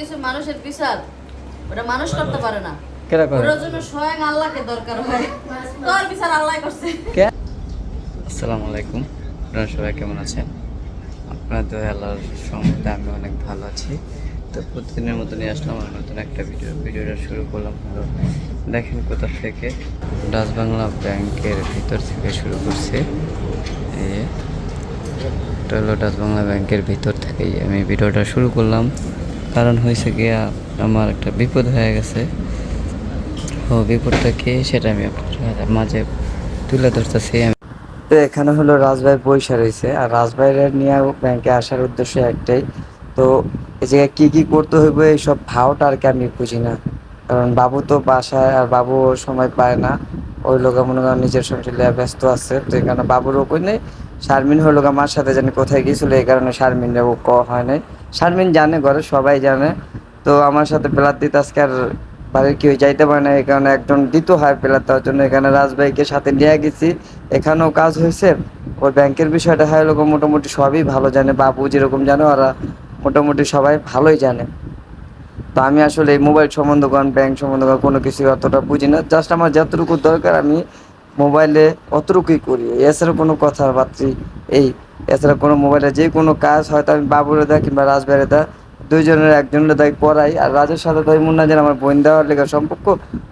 কিছু মানুষের বিচার ওটা মানুষ করতে পারে না। কেরা করে? ওটার জন্য স্বয়ং আল্লাহকে দরকার হয়। তোর বিচার আল্লাহ করছে। আসসালামু আলাইকুম। আপনারা সবাই কেমন আছেন? আপনাদের আল্লাহর সঙ্গে আমি অনেক ভালো আছি। তো প্রতিদিনের মতো নিয়ে আসলাম আর নতুন একটা ভিডিও। ভিডিওটা শুরু করলাম হলো দেখেন কোথা থেকে? ডাচ বাংলা ব্যাংকের ভিতর থেকে শুরু করছে। এই যে, এটা হলো ডাচ বাংলা ব্যাংকের ভিতর থেকেই আমি ভিডিওটা শুরু করলাম। কারণ হয়েছে গিয়া আমার একটা বিপদ হয়ে গেছে। ও বিপদটা কি সেটা আমি আপনার মাঝে তুলে ধরতেছি। আমি তো এখানে হলো রাজভাই পয়সা রয়েছে, আর রাজভাইয়ের নিয়ে ব্যাংকে আসার উদ্দেশ্য একটাই। তো এই জায়গায় কী কী করতে হইবে, এইসব ভাওটা আর কি আমি বুঝি না। কারণ বাবু তো বাসায়, আর বাবু সময় পায় না। ওই লোক মনে করেন নিজের সংসার ব্যস্ত আছে। তো কারণে বাবুরও কই নেই। শারমিন হলো আমার সাথে জানি কোথায় গিয়েছিল, এই কারণে শারমিন ও ক হয় নাই। শারমিন জানে, ঘরে সবাই জানে। তো আমার সাথে প্লাট দিতে আজকে আর বাড়ির কেউ যাইতে পারে না, এই কারণে একজন দিত হয় প্লাট দেওয়ার জন্য। এখানে রাজভাইকে সাথে নিয়ে গেছি। এখানেও কাজ হয়েছে। ওর ব্যাংকের বিষয়টা হয় লোক মোটামুটি সবই ভালো জানে। বাবু যেরকম জানে, ওরা মোটামুটি সবাই ভালোই জানে। তো আমি আসলে এই মোবাইল সম্বন্ধে কোন, ব্যাংক সম্বন্ধে কোন, কোনো কিছু অতটা বুঝি না। জাস্ট আমার যতটুকু দরকার আমি মোবাইলে অতটুকুই করি। এছাড়া কোনো কথাবার্তা এই এছাড়া কোনো মোবাইলে যে কোনো কাজ হয়তো আমি বাবুরে দা কিংবা রাজবাড়ি দা দুইজনের একজনের দায় পড়াই, আর রাজের সাথে তাই মুন্না যেন আমার বোন দেওয়ার লেগে সম্পর্ক,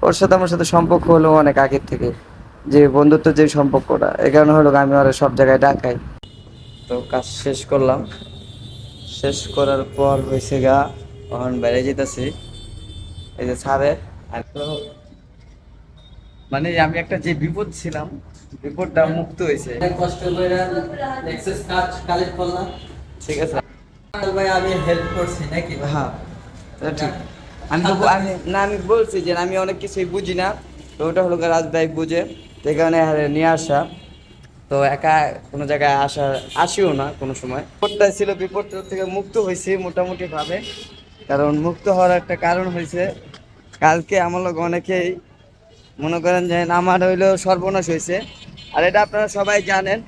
ওর সাথে আমার সাথে সম্পর্ক হলো অনেক আগের থেকে, যে বন্ধুত্ব যে সম্পর্কটা, এই কারণে হলো আমি ওরা সব জায়গায় ডাকাই। তো কাজ শেষ করলাম। শেষ করার পর হয়েছে গা তখন বেড়ে যেতেছি, এই যে ছাড়ে আর মানে আমি একটা যে বিপদ ছিলাম বিপদটা মুক্ত হয়েছে। কষ্ট করে এক্সেস কাজ কালেক্ট করলাম। ঠিক আছে। ভাই আমি হেল্প করছি নাকি? হ্যাঁ ঠিক। আমি তো আমি না আমি বলছি যে আমি অনেক কিছুই বুঝি না তো ওটা হলো রাজ ভাই বুঝে তো কারণে নিয়ে আসা। তো একা কোনো জায়গায় আসা আসিও না কোনো সময়। বিপদটা ছিল বিপদটা থেকে মুক্ত হয়েছি মোটামুটি ভাবে কারণ মুক্ত হওয়ার একটা কারণ হয়েছে কালকে আমার লোক অনেকেই মনে করেন যে আমার হইল সর্বনাশ হয়েছে আর এটা আপনারা সবাই জানেন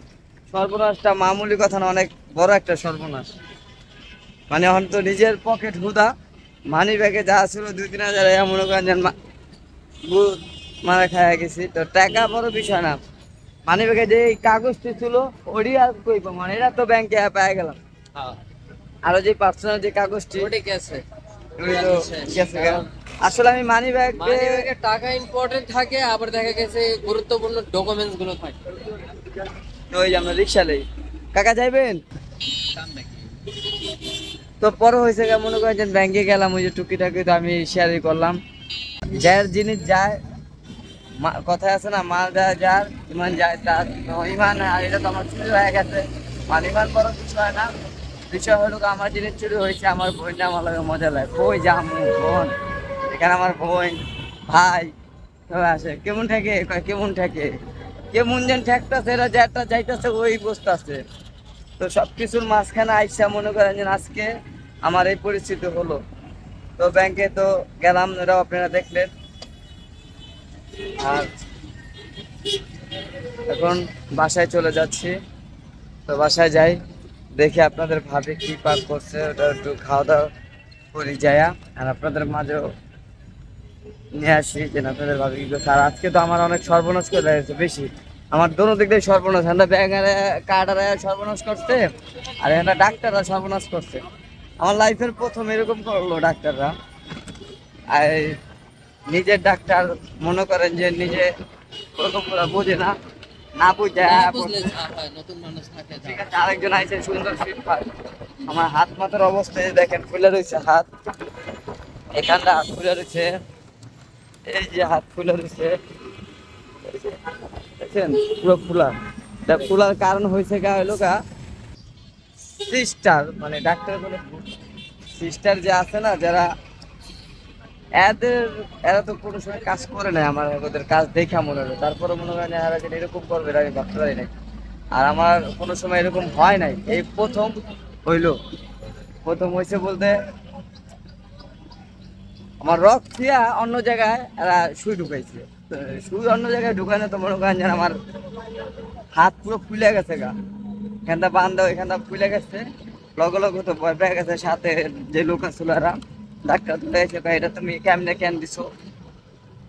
সর্বনাশটা মামুলি কথা না অনেক বড় একটা সর্বনাশ। মানে এখন তো নিজের পকেট হুদা মানি ব্যাগে যা ছিল দুই তিন হাজার মনে করেন যে মা- মারা খাইয়া গেছি। তো টাকা বড় বিষয় না। মানি ব্যাগে যে এই কাগজটি ছিল ওটি আর কই মানে এটা তো ব্যাংকে পেয়ে গেলাম। আরও যে পার্সোনাল যে কাগজটি ওটা গেছে। আসলে আমি মানি ব্যাগ টাকা ইম্পর্টেন্ট থাকে আবার দেখা গেছে গুরুত্বপূর্ণ ডকুমেন্টসগুলো থাকে। ওই যে আমরা রিক্সা লই কাকা যাইবেন? তো পরে হয়েছে মনে করেন যে ব্যাংকে গেলাম ওই যে টুকিটাকি তো আমি শেয়ারই করলাম। যার জিনিস যায় মা- কথায় আছে না মাল যায় যার ইমান যায় তার। ইমান আর এটা তো আমার চুরি হয়ে গেছে। মানে ইমান বড় কিছু হয় না। বিষয় হলো আমার জিনিস চুরি হয়েছে আমার বোনটা আমার মজা লাগে কই যামু বোন? এখানে আমার বোন, ভাই, সবাই আসে। কেমন থাকে কেমন থাকে কেমন যেন ঠেকতেছে, এরা যেটা যাইতেছে ওই বসতেছে তো সব কিছুর মাঝখানে আইসা মনে করেন যে আজকে আমার এই পরিস্থিতি হলো। তো ব্যাংকে তো গেলাম, এরাও আপনারা দেখলেন। আর এখন বাসায় চলে যাচ্ছি। তো বাসায় যাই, দেখি আপনাদের ভাবে কি পাক করছে। ওটা একটু খাওয়া দাওয়া করি যায়া। আর আপনাদের মাঝেও নিয়ে আসি যে না আপনাদের ভাবে কি করছে? আর আজকে তো আমার অনেক সর্বনাশ করে গেছে বেশি। আমার দোনো দিক দিয়ে সর্বনাশ। একটা ব্যাঙারে কাটারে সর্বনাশ করছে আর একটা ডাক্তাররা সর্বনাশ করছে। আমার লাইফের প্রথম এরকম করল ডাক্তাররা। আর নিজের ডাক্তার মনে করেন যে নিজে ওরকম করে বোঝে না। না বুঝে হয়, ঠিক আছে আরেকজন আইসে সুন্দর ফিট পায় আমার হাত মাথার অবস্থায় দেখেন ফুলে রয়েছে হাত। এখানটা হাত ফুলে রয়েছে। এই যে হাত ফুলে রয়েছে দেখছেন? পুরো ফুলা। এটা ফুলার কারণ হয়েছে গা হইল গা, সিস্টার মানে ডাক্তার বলে সিস্টার যে আছে না, যারা এদের, এরা তো কোনো সময় কাজ করে না আমার ওদের কাজ দেখা মনে হলো। তারপরে মনে হয় না এরা যেন এরকম করবে আমি ভাবতে পারি নাই। আর আমার কোনো সময় এরকম হয় নাই। এই প্রথম হইল। প্রথম হয়েছে বলতে আমার রক দিয়া অন্য জায়গায় এরা সুই ঢুকাইছে। সুই অন্য জায়গায় ঢুকানো তো মনে করেন আমার হাত পুরো ফুলে গেছে গা। এখানটা বান্ধব এখানটা ফুলে গেছে। লগে লগে তো ভয় পেয়ে গেছে সাথে যে লোক আছিল এরা। ডাক্তার ধরে এসে এটা তুমি কেমনে কেন দিছো?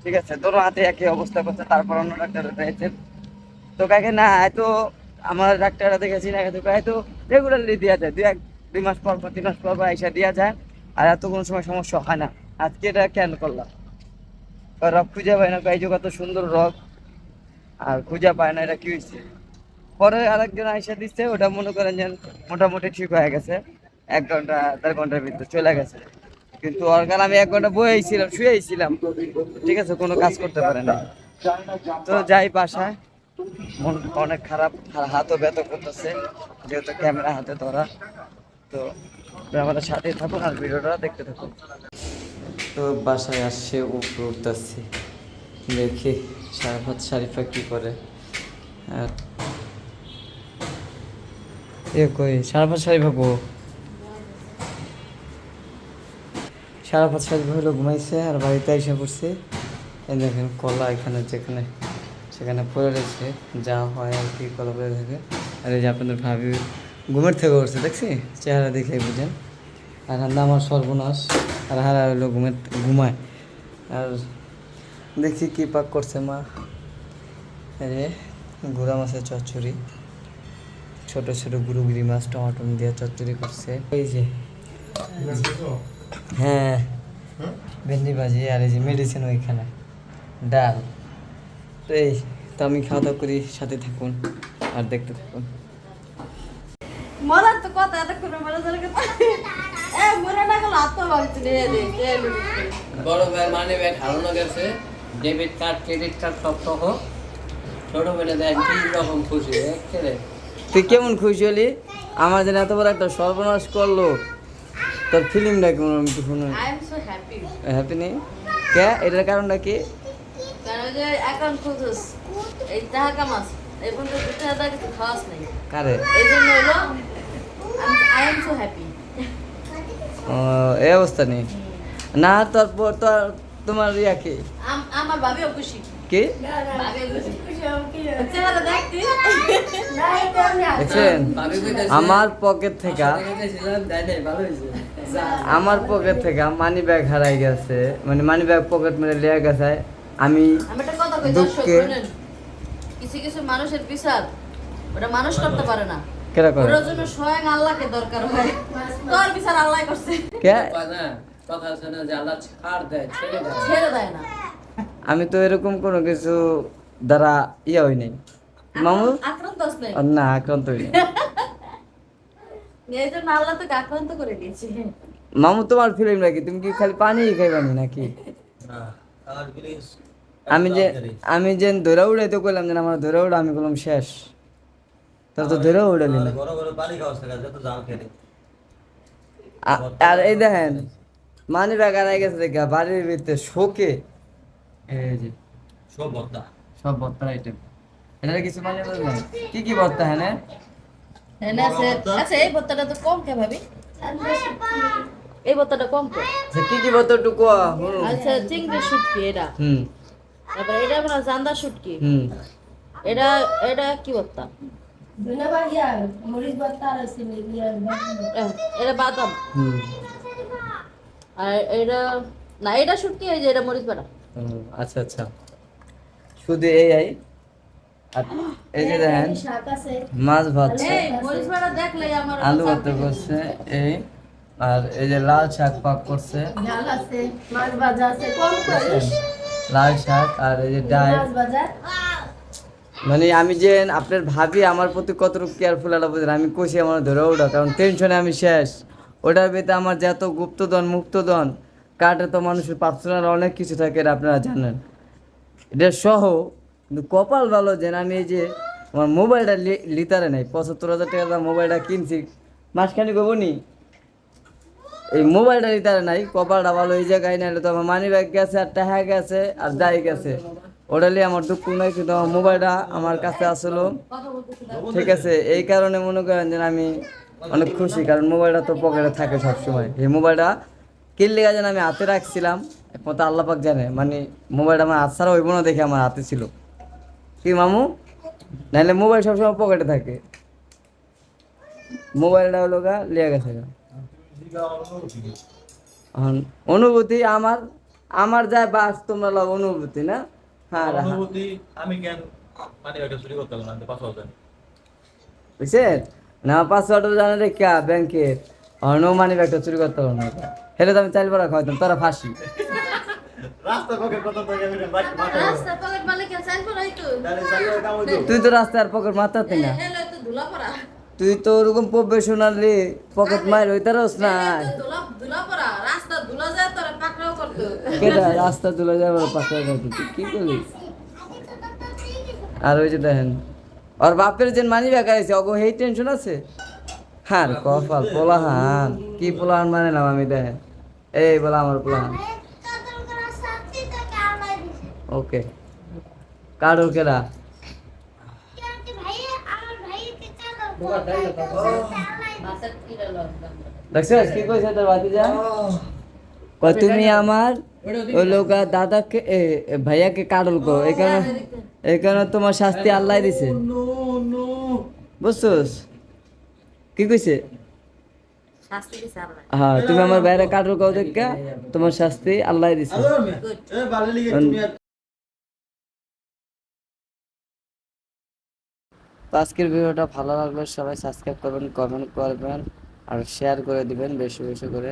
ঠিক আছে তোর হাতে একই অবস্থা করছে, তারপর অন্য ডাক্তার পেয়েছে তো কাকে না, এত আমার ডাক্তাররা দেখেছি না তো এত রেগুলারলি দেওয়া যায়। দুই এক, দুই মাস পর পর, তিন মাস পর পর এসে দেওয়া যায়। আর এত কোনো সময় সমস্যা হয় না। আজকে এটা কেন করলাম? রক খুঁজে পায় না এই যে কত সুন্দর রক আর খুঁজে পায় না, এটা কি হয়েছে পরে আরেকজন আইসা দিচ্ছে ওটা মনে করেন যে মোটামুটি ঠিক হয়ে গেছে। এক ঘণ্টা, দেড় ঘণ্টার ভিতরে চলে গেছে। কিন্তু কারণে আমি এক ঘণ্টা বয়েছিলাম শুয়েছিলাম ঠিক আছে, কোনো কাজ করতে পারে না তো যাই বাসায়, মন অনেক খারাপ হাতও ব্যথা করতেছে, যেহেতু ক্যামেরা হাতে ধরা। তো আমাদের সাথে থাকুন আর ভিডিওটা দেখতে থাকুন। তো বাসায় আসছে উপরে উঠতে উঠতেছি। দেখি সারাফাত শারিফা কি করে। আর এ কই, সারাফাত শারিফা গো সারাফাত শারিফা হলো ঘুমাইছে আর বাড়িতে এসে পড়ছে। এই দেখেন কলা এখানে যেখানে, সেখানে পড়ে রয়েছে, যা হয় আর কি কলা পড়ে থাকে। আর এই যে আপনাদের ভাবি ঘুমের থেকে উঠছে, দেখছি? চেহারা দেখে বুঝেন। আর হান্দা আমার সর্বনাশ, আর হারা হইল ঘুমের ঘুমায়। আর দেখি কি পাক করছে মা। রে গুড়া মাছের চচ্চড়ি, ছোট ছোট গুরুগুরি মাছ, টমাটো দিয়ে চচ্চড়ি করছে। এই যে হ্যাঁ ভেন্ডি ভাজি আর এই যে মেডিসিন ওইখানে, ডাল। তো এই, তো আমি খাওয়া দাওয়া করি, সাথে থাকুন আর দেখতে থাকুন। মরার তো কথা, এতক্ষণ মরা বড় মানে ব্যাগ হারানো গেছে ডেবিট কার্ড ক্রেডিট কার্ড সব সহ ছোট বেলে দেয় কি রকম খুশি তুই কেমন খুশি হলি আমার এত বড় একটা সর্বনাশ করল তোর ফিল্মটা কেমন আমি তো. হ্যাপি নেই কে এটার কারণটা কি কারে এই জন্য হলো আই এম সো হ্যাপি এই অবস্থা নেই। না তারপর তো আর তোমার ইয়া কি? আমার ভাবিও খুশি। কি? দেখছেন? আমার পকেট থেকে। আমার পকেট থেকে মানি ব্যাগ হারাই গেছে। মানে মানি ব্যাগ পকেট মেরে লিয়ে গেছে। আমি কিছু কিছু মানুষের পিছাদ ওটা মানুষ করতে পারে না। কেরা করে? ওটার জন্য স্বয়ং আল্লাহকে দরকার হয়। তোর বিচার আল্লাহ করছে। কে? কথা আছে যে আল্লাহ ছাড় দেয়, ছেড়ে দেয়। ছেড়ে দেয় না। আমি তো এরকম কোনো কিছু দ্বারা ইয়া হই নাই। মামু? আক্রান্ত নাই? না আক্রান্ত হই নাই। এই আল্লাহ তোকে আক্রান্ত করে দিয়েছে। মামু তোমার ফিল্ম নাকি? তুমি কি খালি পানি খাইবানি নাকি? আমি যে আমি যে ধরে উড়াইতে কইলাম যে আমার ধরে উড়া আমি বললাম শেষ। তোর তো ধরে উড়ালি না আ- আর এই দেখেন মানি ব্যাগ আনাই গেছে দেখা বাড়ির ভিতরে শোকে। এই যে সব বত্তার আইটেম এটা কিছু মানে বলবেন কি কি বত্তা হ্যাঁ? আচ্ছা এই ভত্তাটা তো কম কে ভাবি? এই ভত্তাটা কম কে? আচ্ছা, কি কি বত্তা একটু আচ্ছা চিংড়ি শুটকি এটা। হুম। তারপর এটা আপনার জান্দা শুটকি। হুম। এটা এটা কি আহ, এটা বাদাম আর এটা না এটা শুটকি যে এটা মরিচ বাটা হুম, আচ্ছা আচ্ছা শুধু এই আই আর এই যে দেখেন মাছ ভাজছে আলু ভর্তা করছে এই আর এই যে লাল শাক পাক করছে লাল শাক আর এই যে ডাল মানে আমি যে আপনার ভাবি আমার প্রতি কতটুকু কেয়ারফুল বুঝেন আমি কষি আমার ধরে ওটা কারণ টেনশনে আমি শেষ। ওটার ভিতরে আমার যত গুপ্তধন, মুক্তধন কাটে তো মানুষের পার্সোনাল অনেক কিছু থাকে, এটা আপনারা জানেন। এটা সহ, কিন্তু কপাল ভালো যে আমি এই যে আমার মোবাইলটা লিতারে নাই, পঁচাত্তর হাজার টাকা মোবাইলটা কিনছি মাসখানি করব নি। এই মোবাইলটা লিতারে নাই, কপালটা ভালো, এই জায়গায় নাইলে তো আমার মানি ব্যাগ গেছে, আর টাকা গেছে, আর যাই গেছে। ওটা নিয়ে আমার দুঃখ নাই, কিন্তু আমার মোবাইলটা আমার কাছে আসলো। ঠিক আছে, এই কারণে মনে করেন যে আমি অনেক খুশি, কারণ মোবাইলটা তো পকেটে থাকে সবসময়। এই মোবাইলটা কিনলে যেন আমি হাতে রাখছিলাম, একমাত্র আল্লাহ পাক জানে মানে মোবাইলটা আমার হাত ছাড়া হইব না দেখে আমার হাতে ছিল। কি মামু? নাহলে মোবাইল সবসময় পকেটে থাকে। মোবাইলটা হলো গা লিয়ে গেছে অনুভূতি আমার আমার যায় বাস তোমরা অনুভূতি, না। অনুভূতি আমি কেন মানে একটা চুরি করতে পারলাম না বুঝছেন পাসওয়ার্ড জানা রে কে? ব্যাংকের অন্য মানি ব্যাগটা চুরি করতে পারো না হেলে তো আমি চাইল বড় খাওয়াইতাম তোরা ফাঁসি। তুই তো রাস্তার পকেট মারতাতে না। হেলে তো ধুলা তুই তো ওরকম প্রফেশনালি পকেট মার হইতারস না হেলে তো ধুলা ধুলা পড়া রাস্তা ধুলা যায় তোরা পাকড়াও করতো কেটা রাস্তা তুলে যাবে করতে কি করলিস আর ওই যে দেখেন, ওর বাপের যে মানি ব্যাগ আছে, অগো, হেই টেনশন আছে? হ্যাঁ কপাল, পোলাহান, কি পোলাহান মানে নাম আমি, দেখেন। এই বলা আমার পোলাহান। ওকে। কেরা মাছের দেখছিস কি কইছে তোর বাতি তুমি আমার লোক দাদাকে ভাইয়াকে কাডল করো এখানে এখানে তোমার শাস্তি আল্লাহ দিছে। বুঝছস? কি কইছে? শাস্তি দিছে আল্লাহ। হ্যাঁ তুমি আমার করো দেখা তোমার শাস্তি আল্লাহ দিছে। তো আজকের ভিডিওটা ভালো লাগলে সবাই সাবস্ক্রাইব করবেন কমেন্ট করবেন আর শেয়ার করে দিবেন বেশি বেশি করে।